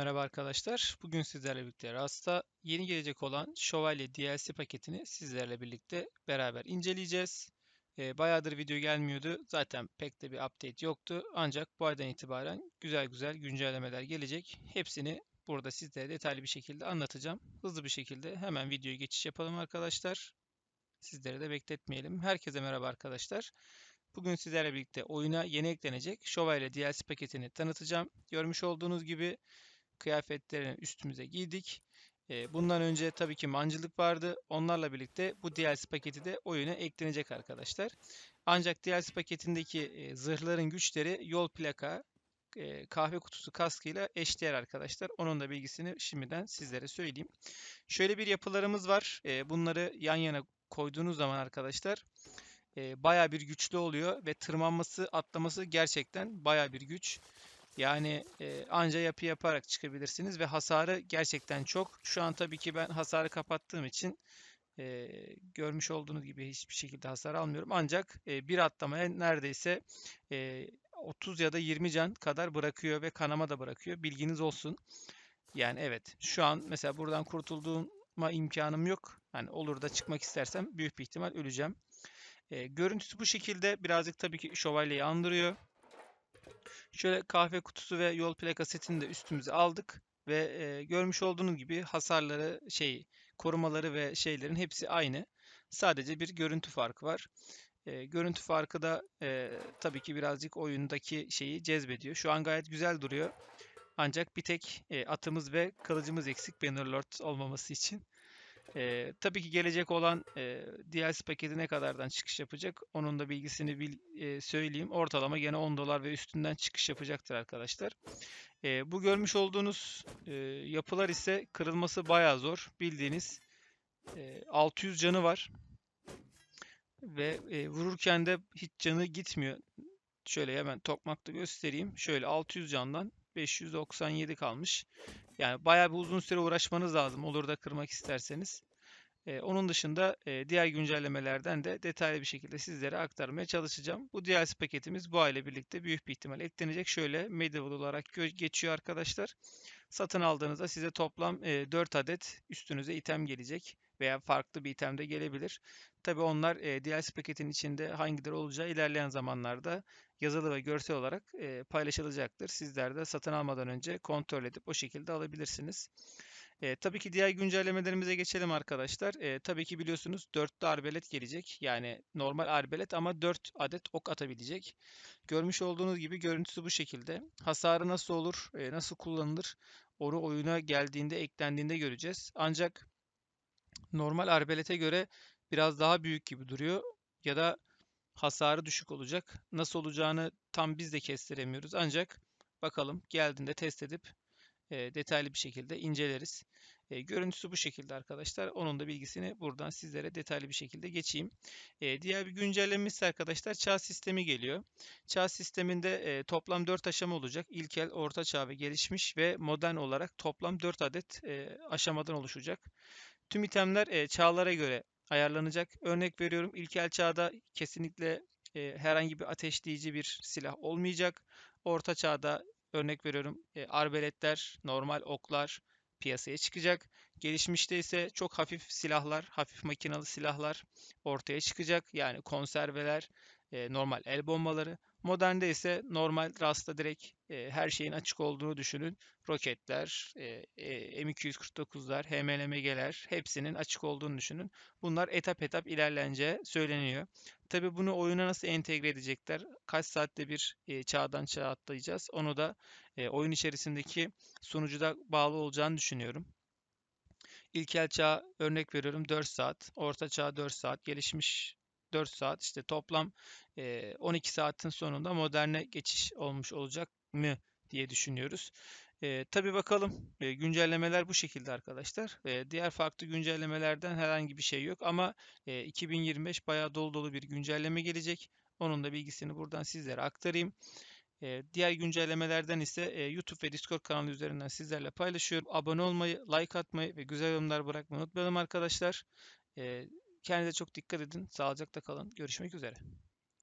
merhaba arkadaşlar. Bugün sizlerle birlikte Rust'a yeni gelecek olan Şövalye DLC paketini sizlerle birlikte beraber inceleyeceğiz. Ee, bayağıdır video gelmiyordu. Zaten pek de bir update yoktu. Ancak bu aydan itibaren güzel güzel güncellemeler gelecek. Hepsini burada sizlere detaylı bir şekilde anlatacağım. Hızlı bir şekilde hemen videoya geçiş yapalım arkadaşlar. Sizleri de bekletmeyelim. Herkese merhaba arkadaşlar. Bugün sizlerle birlikte oyuna yeni eklenecek Şövalye DLC paketini tanıtacağım. Görmüş olduğunuz gibi kıyafetlerini üstümüze giydik. Ee, bundan önce tabii ki mancılık vardı. Onlarla birlikte bu DLC paketi de oyuna eklenecek arkadaşlar. Ancak DLC paketindeki e, zırhların güçleri yol plaka, e, kahve kutusu kaskıyla eşdeğer arkadaşlar. Onun da bilgisini şimdiden sizlere söyleyeyim. Şöyle bir yapılarımız var. E, bunları yan yana koyduğunuz zaman arkadaşlar baya bir güçlü oluyor ve tırmanması, atlaması gerçekten baya bir güç. Yani e, anca yapı yaparak çıkabilirsiniz ve hasarı gerçekten çok. Şu an tabii ki ben hasarı kapattığım için e, görmüş olduğunuz gibi hiçbir şekilde hasar almıyorum. Ancak e, bir atlamaya neredeyse e, 30 ya da 20 can kadar bırakıyor ve kanama da bırakıyor. Bilginiz olsun. Yani evet şu an mesela buradan kurtulduğuma imkanım yok. Hani olur da çıkmak istersem büyük bir ihtimal öleceğim. E, görüntüsü bu şekilde birazcık tabii ki şövalyeyi andırıyor. Şöyle kahve kutusu ve yol plaka setini de üstümüze aldık ve e, görmüş olduğunuz gibi hasarları, şey, korumaları ve şeylerin hepsi aynı. Sadece bir görüntü farkı var. E, görüntü farkı da e, tabii ki birazcık oyundaki şeyi cezbediyor. Şu an gayet güzel duruyor. Ancak bir tek e, atımız ve kılıcımız eksik Bannerlord olmaması için. E, tabii ki gelecek olan e, DLC paketi ne kadardan çıkış yapacak onun da bilgisini bil, e, söyleyeyim. Ortalama gene 10 dolar ve üstünden çıkış yapacaktır arkadaşlar. E, bu görmüş olduğunuz e, yapılar ise kırılması bayağı zor. Bildiğiniz e, 600 canı var. Ve e, vururken de hiç canı gitmiyor. Şöyle hemen tokmakta göstereyim. Şöyle 600 candan 597 kalmış. Yani bayağı bir uzun süre uğraşmanız lazım olur da kırmak isterseniz. Ee, onun dışında e, diğer güncellemelerden de detaylı bir şekilde sizlere aktarmaya çalışacağım. Bu DLC paketimiz bu aile birlikte büyük bir ihtimal eklenecek. Şöyle Medieval olarak geçiyor arkadaşlar. Satın aldığınızda size toplam e, 4 adet üstünüze item gelecek veya farklı bir item de gelebilir. Tabi onlar e, DLC paketin içinde hangileri olacağı ilerleyen zamanlarda yazılı ve görsel olarak e, paylaşılacaktır. Sizler de satın almadan önce kontrol edip o şekilde alabilirsiniz. E, tabii ki diğer güncellemelerimize geçelim arkadaşlar. E, tabii ki biliyorsunuz 4'lü arbelet gelecek. Yani normal arbelet ama 4 adet ok atabilecek. Görmüş olduğunuz gibi görüntüsü bu şekilde. Hasarı nasıl olur, e, nasıl kullanılır onu oyuna geldiğinde, eklendiğinde göreceğiz. Ancak normal arbelete göre biraz daha büyük gibi duruyor. Ya da hasarı düşük olacak. Nasıl olacağını tam biz de kestiremiyoruz. Ancak bakalım geldiğinde test edip e, detaylı bir şekilde inceleriz. E, görüntüsü bu şekilde arkadaşlar. Onun da bilgisini buradan sizlere detaylı bir şekilde geçeyim. E, diğer bir güncellemesi arkadaşlar çağ sistemi geliyor. Çağ sisteminde e, toplam 4 aşama olacak. İlkel, orta çağ ve gelişmiş ve modern olarak toplam 4 adet e, aşamadan oluşacak. Tüm itemler e, çağlara göre ayarlanacak. Örnek veriyorum ilkel çağda kesinlikle e, herhangi bir ateşleyici bir silah olmayacak. Orta çağda örnek veriyorum e, arbeletler, normal oklar piyasaya çıkacak. Gelişmişte ise çok hafif silahlar, hafif makinalı silahlar ortaya çıkacak. Yani konserveler, e, normal el bombaları. Modernde ise normal Rust'ta direkt e, her şeyin açık olduğunu düşünün. Roketler, e, e, M249'lar, HMLMG'ler hepsinin açık olduğunu düşünün. Bunlar etap etap ilerleneceği söyleniyor. Tabi bunu oyuna nasıl entegre edecekler? Kaç saatte bir e, çağdan çağa atlayacağız? Onu da e, oyun içerisindeki sunucuda bağlı olacağını düşünüyorum. İlkel çağ örnek veriyorum 4 saat, orta çağ 4 saat, gelişmiş 4 saat işte toplam 12 saatin sonunda moderne geçiş olmuş olacak mı diye düşünüyoruz. E, tabii bakalım e, güncellemeler bu şekilde arkadaşlar. E, diğer farklı güncellemelerden herhangi bir şey yok ama e, 2025 bayağı dolu dolu bir güncelleme gelecek. Onun da bilgisini buradan sizlere aktarayım. E, diğer güncellemelerden ise e, YouTube ve Discord kanalı üzerinden sizlerle paylaşıyorum. Abone olmayı, like atmayı ve güzel yorumlar bırakmayı unutmayalım arkadaşlar. E, Kendinize çok dikkat edin. Sağlıcakla kalın. Görüşmek üzere.